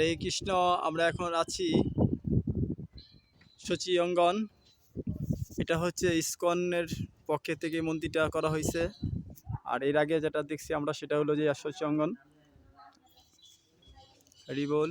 হরে কৃষ্ণ, আমরা এখন আছি সচি অঙ্গন এটা হচ্ছে ইস্কনের পক্ষে থেকে মন্দিরটা করা হয়েছে। আর এর আগে যেটা দেখছি আমরা সেটা হলো যে সচি অঙ্গন হরি বল।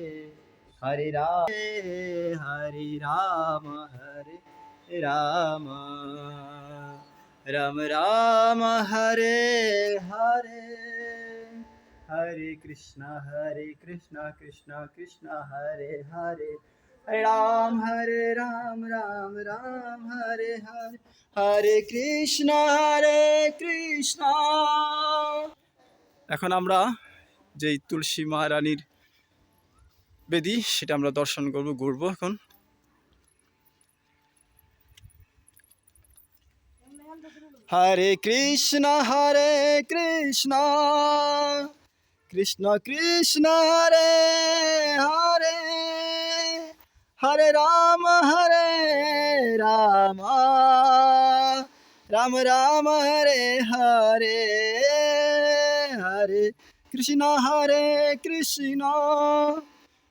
হরে রাম হরে রাম হরে রাম। রাম রাম, হরে হরে। হরে কৃষ্ণ হরে কৃষ্ণ কৃষ্ণ কৃষ্ণ, হরে হরে। রাম হরে রাম রাম রাম, হরে হরে। হরে কৃষ্ণ হরে কৃষ্ণ। এখন আমরা যেই তুলসী মহারানীর বেদি, সেটা আমরা দর্শন করব, ঘুরবো এখন। হরে কৃষ্ণ হরে কৃষ্ণ কৃষ্ণ কৃষ্ণ, হরে হরে হরে রাম হরে রাম রাম রাম, হরে হরে হরে কৃষ্ণ হরে কৃষ্ণ।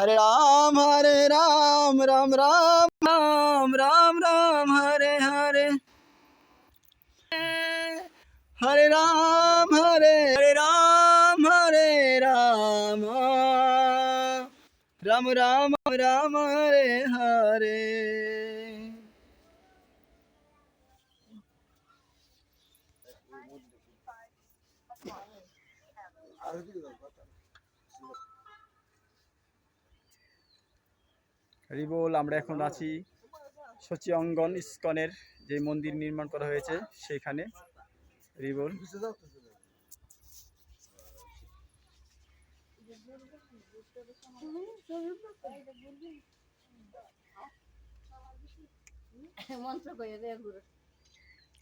হরে রাম হরে রাম রাম রাম রাম রাম রাম, হরে হরে। হরে রাম, হরে হরে রাম হরে রাম। রাম রাম রাম হরে হরে। রিবল আমরা এখন আছি সচি অঙ্গন ইস্কনের যে মন্দির নির্মাণ করা হয়েছে সেখানে রিবল।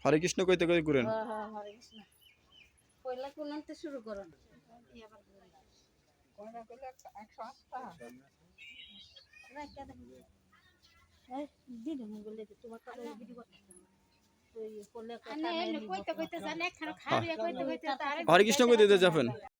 হরে কৃষ্ণ কইতে কই ঘুরেন। শুরু করেন হরে কৃষ্ণ কইতে যাবেন?